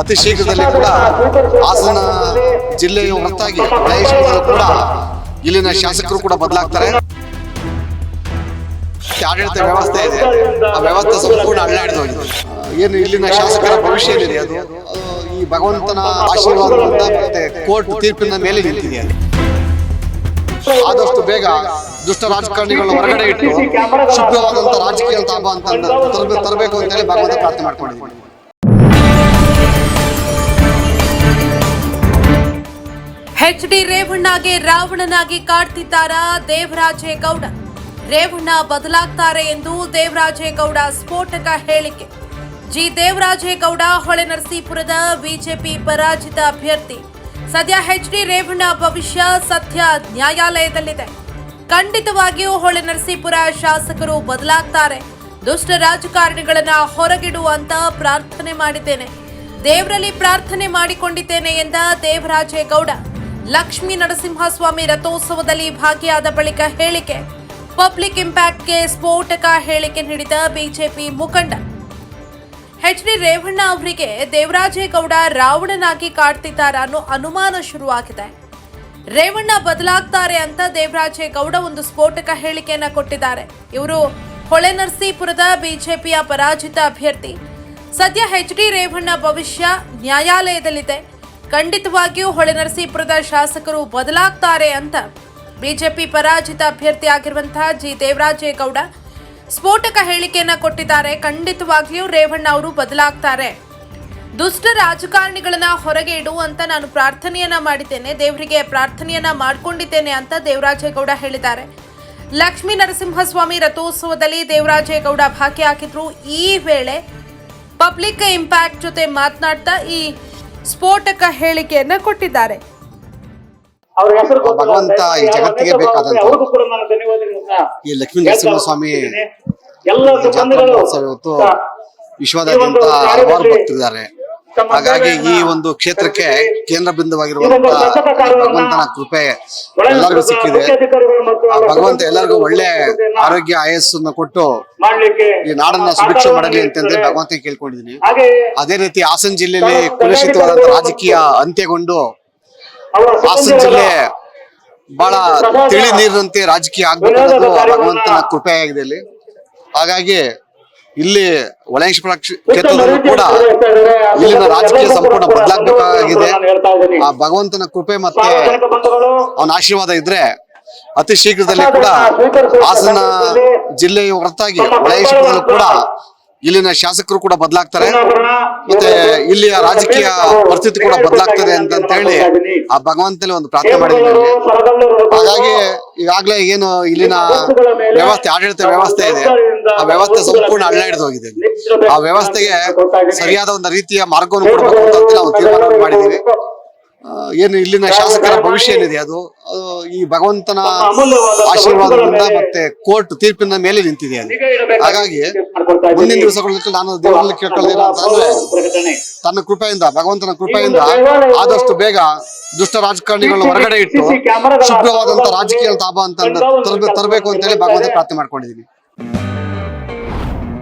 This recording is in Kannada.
ಅತಿ ಶೀಘ್ರದಲ್ಲಿ ಕೂಡ ಹಾಸನ ಜಿಲ್ಲೆಯ ಹೊರತಾಗಿ ಮಹೇಶ್ವರದಲ್ಲೂ ಕೂಡ ಇಲ್ಲಿನ ಶಾಸಕರು ಕೂಡ ಬದಲಾಗ್ತಾರೆ. ಆಡಳಿತ ವ್ಯವಸ್ಥೆ ಇದೆ. ಆ ವ್ಯವಸ್ಥೆ ಸಂಪೂರ್ಣ ಅಳ್ಳಾಡಿದು ಹೋಗಿದೆ. ಏನು ಇಲ್ಲಿನ ಶಾಸಕರ ಭವಿಷ್ಯ ಏನಿದೆ ಅದು ಈ ಭಗವಂತನ ಆಶೀರ್ವಾದದಿಂದ ಮತ್ತೆ ಕೋರ್ಟ್ ತೀರ್ಪಿನ ಮೇಲೆ ನಿಂತಿದೆ. ಆದಷ್ಟು ಬೇಗ ದುಷ್ಟ ರಾಜಕಾರಣಿಗಳನ್ನ ಹೊರಗಡೆ ಇಟ್ಟು ಶುಭ್ರವಾದಂತ ರಾಜಕೀಯ ಅಂತ ತರಬೇಕು ಅಂತ ಹೇಳಿ ಭಗವಂತ ಪ್ರಾರ್ಥನೆ ಮಾಡ್ಕೊಂಡಿದ್ದೀನಿ ಎಚ್ ಡಿ ರೇವಣ್ಣಗೆ ರಾವಣನಾಗಿ ಕಾಡ್ತಿದ್ದಾರ ದೇವರಾಜೇಗೌಡ ರೇವಣ್ಣ ಬದಲಾಗ್ತಾರೆ ಎಂದು ದೇವರಾಜೇಗೌಡ ಸ್ಫೋಟಕ ಹೇಳಿಕೆ. ಜಿ. ದೇವರಾಜೇಗೌಡ ಹೊಳೆನರಸೀಪುರದ ಬಿಜೆಪಿ ಪರಾಜಿತ ಅಭ್ಯರ್ಥಿ. ಸದ್ಯ ಎಚ್ ಡಿ ರೇವಣ್ಣ ಭವಿಷ್ಯ ಸದ್ಯ ನ್ಯಾಯಾಲಯದಲ್ಲಿದೆ. ಖಂಡಿತವಾಗಿಯೂ ಹೊಳೆನರಸೀಪುರ ಶಾಸಕರು ಬದಲಾಗ್ತಾರೆ. ದುಷ್ಟ ರಾಜಕಾರಣಿಗಳನ್ನ ಹೊರಗಿಡುವಂತ ಪ್ರಾರ್ಥನೆ ಮಾಡಿದ್ದೇನೆ. ದೇವರಲ್ಲಿ ಪ್ರಾರ್ಥನೆ ಮಾಡಿಕೊಂಡಿದ್ದೇನೆ ಎಂದ ದೇವರಾಜೇಗೌಡ ಲಕ್ಷ್ಮೀ ನರಸಿಂಹಸ್ವಾಮಿ ರಥೋತ್ಸವದಲ್ಲಿ ಭಾಗಿಯಾದ ಬಳಿಕ ಹೇಳಿಕೆ. ಪಬ್ಲಿಕ್ ಇಂಪ್ಯಾಕ್ಟ್ಗೆ ಸ್ಫೋಟಕ ಹೇಳಿಕೆ ನೀಡಿದ ಬಿಜೆಪಿ ಮುಖಂಡ. ಎಚ್ ಡಿ ರೇವಣ್ಣ ಅವರಿಗೆ ದೇವರಾಜೇಗೌಡ ರಾವಣನಾಗಿ ಕಾಡ್ತಿದ್ದಾರ ಅನ್ನೋ ಅನುಮಾನ ಶುರುವಾಗಿದೆ. ರೇವಣ್ಣ ಬದಲಾಗ್ತಾರೆ ಅಂತ ದೇವರಾಜೇಗೌಡ ಒಂದು ಸ್ಫೋಟಕ ಹೇಳಿಕೆಯನ್ನ ಕೊಟ್ಟಿದ್ದಾರೆ. ಇವರು ಹೊಳೆನರಸೀಪುರದ ಬಿಜೆಪಿಯ ಪರಾಜಿತ ಅಭ್ಯರ್ಥಿ. ಸದ್ಯ ಎಚ್ ಡಿ ರೇವಣ್ಣ ಭವಿಷ್ಯ ನ್ಯಾಯಾಲಯದಲ್ಲಿದೆ. ಖಂಡಿತವಾಗಿಯೂ ಹೊಳೆನರಸೀಪುರದ ಶಾಸಕರು ಬದಲಾಗ್ತಾರೆ ಅಂತ ಬಿಜೆಪಿ ಪರಾಜಿತ ಅಭ್ಯರ್ಥಿ ಆಗಿರುವಂತಹ ಜಿ ದೇವರಾಜೇಗೌಡ ಸ್ಫೋಟಕ ಹೇಳಿಕೆಯನ್ನ ಕೊಟ್ಟಿದ್ದಾರೆ. ಖಂಡಿತವಾಗಿಯೂ ರೇವಣ್ಣ ಅವರು ಬದಲಾಗ್ತಾರೆ. ದುಷ್ಟ ರಾಜಕಾರಣಿಗಳನ್ನ ಹೊರಗೆ ಇಡು ಅಂತ ನಾನು ಪ್ರಾರ್ಥನೆಯನ್ನ ಮಾಡಿದ್ದೇನೆ. ದೇವರಿಗೆ ಪ್ರಾರ್ಥನೆಯನ್ನ ಮಾಡಿಕೊಂಡಿದ್ದೇನೆ ಅಂತ ದೇವರಾಜೇಗೌಡ ಹೇಳಿದ್ದಾರೆ. ಲಕ್ಷ್ಮೀ ನರಸಿಂಹಸ್ವಾಮಿ ರಥೋತ್ಸವದಲ್ಲಿ ದೇವರಾಜೇಗೌಡ ಭಾಗಿಯಾಗಿದ್ರು. ಈ ವೇಳೆ ಪಬ್ಲಿಕ್ ಇಂಪ್ಯಾಕ್ಟ್ ಜೊತೆ ಮಾತನಾಡ್ತಾ ಈ ಸ್ಫೋಟಕ ಹೇಳಿಕೆಯನ್ನ ಕೊಟ್ಟಿದ್ದಾರೆ. ಅವ್ರ ಹೆಸರು ಭಗವಂತ ಈ ಜಗತ್ತಿಗೆ ಬೇಕಾದಂತ ಈ ಲಕ್ಷ್ಮೀ ನರಸಿಂಹಸ್ವಾಮಿ ಎಲ್ಲ ಜಾತ್ರಾ ಮಹೋತ್ಸವ ಇವತ್ತು ವಿಶ್ವದಾದ್ಯಂತ ಹಲವಾರು ಭಕ್ತರಿದ್ದಾರೆ ಹಾಗಾಗಿ ಈ ಒಂದು ಕ್ಷೇತ್ರಕ್ಕೆ ಕೇಂದ್ರ ಬಿಂದುವಾಗಿರುವಂತಹ ಭಗವಂತನ ಕೃಪೆ ಎಲ್ಲರಿಗೂ ಸಿಕ್ಕಿದೆ. ಆ ಭಗವಂತ ಎಲ್ಲರಿಗೂ ಒಳ್ಳೆ ಆರೋಗ್ಯ ಆಯಸ್ಸನ್ನ ಕೊಟ್ಟು ಈ ನಾಡನ್ನ ಸುಭಿಕ್ಷೆ ಮಾಡಲಿ ಅಂತಂದ್ರೆ ಭಗವಂತ ಕೇಳ್ಕೊಂಡಿದೀನಿ ಅದೇ ರೀತಿ ಹಾಸನ ಜಿಲ್ಲೆಯಲ್ಲಿ ಕಲುಷಿತವಾದಂತ ರಾಜಕೀಯ ಅಂತ್ಯಗೊಂಡು ಹಾಸನ್ ಜಿಲ್ಲೆ ಬಹಳ ತಿಳಿ ನೀರಿನಂತೆ ರಾಜಕೀಯ ಆಗ್ಬೇಕನ್ನೋದು ಆ ಭಗವಂತನ ಕೃಪೆ ಆಗಿದೆ ಇಲ್ಲಿ ಹಾಗಾಗಿ ಇಲ್ಲಿ ಒಳೇಶ್ವರ ಕ್ಷೇತ್ರದಲ್ಲೂ ಕೂಡ ಇಲ್ಲಿನ ರಾಜಕೀಯ ಸಂಪೂರ್ಣ ಬದಲಾಗಬೇಕಾಗಿದೆ. ಆ ಭಗವಂತನ ಕೃಪೆ ಮತ್ತೆ ಅವನ ಆಶೀರ್ವಾದ ಇದ್ರೆ ಅತಿ ಶೀಘ್ರದಲ್ಲಿ ಕೂಡ ಹಾಸನ ಜಿಲ್ಲೆಯ ಹೊರತಾಗಿ ಒಳೇಶ್ವರದಲ್ಲೂ ಕೂಡ ಇಲ್ಲಿನ ಶಾಸಕರು ಕೂಡ ಬದಲಾಗ್ತಾರೆ. ಮತ್ತೆ ಇಲ್ಲಿಯ ರಾಜಕೀಯ ಪರಿಸ್ಥಿತಿ ಕೂಡ ಬದಲಾಗ್ತದೆ ಅಂತ ಹೇಳಿ ಆ ಭಗವಂತನಲ್ಲಿ ಒಂದು ಪ್ರಾರ್ಥನೆ ಮಾಡಿದ್ದೀನಿ ಹಾಗಾಗಿ ಈಗಾಗಲೇ ಏನು ಇಲ್ಲಿನ ವ್ಯವಸ್ಥೆ, ಆಡಳಿತ ವ್ಯವಸ್ಥೆ ಇದೆ. ಆ ವ್ಯವಸ್ಥೆ ಸಂಪೂರ್ಣ ಅಳ್ಳಾಡಿದು ಹೋಗಿದೆ. ಆ ವ್ಯವಸ್ಥೆಗೆ ಸರಿಯಾದ ಒಂದು ರೀತಿಯ ಮಾರ್ಗವನ್ನು ಕೊಡಬೇಕು ಅಂತ ನಾವು ತೀರ್ಮಾನ ಮಾಡಿದ್ದೀವಿ. ಏನು ಇಲ್ಲಿನ ಶಾಸಕರ ಭವಿಷ್ಯ ಏನಿದೆ ಅದು ಈ ಭಗವಂತನ ಆಶೀರ್ವಾದದಿಂದ ಮತ್ತೆ ಕೋರ್ಟ್ ತೀರ್ಪಿನ ಮೇಲೆ ನಿಂತಿದೆ ಅದು. ಹಾಗಾಗಿ ಮುಂದಿನ ದಿವಸಗಳಲ್ಲಿ ನಾನು ದೇವರಲ್ಲಿ ಅಂತಂದ್ರೆ ಪ್ರಕಟಣೆ. ತನ್ನ ಕೃಪೆಯಿಂದ ಭಗವಂತನ ಕೃಪೆಯಿಂದ ಆದಷ್ಟು ಬೇಗ ದುಷ್ಟ ರಾಜಕಾರಣಿಗಳನ್ನ ಹೊರಗಡೆ ಇಟ್ಟು ಶುಭ್ರವಾದಂತ ರಾಜಕೀಯ ತಾಪ ಅಂತ ತರಬೇಕು ಅಂತ ಹೇಳಿ ಭಗವಂತ ಪ್ರಾರ್ಥನೆ ಮಾಡ್ಕೊಂಡಿದ್ದೀನಿ.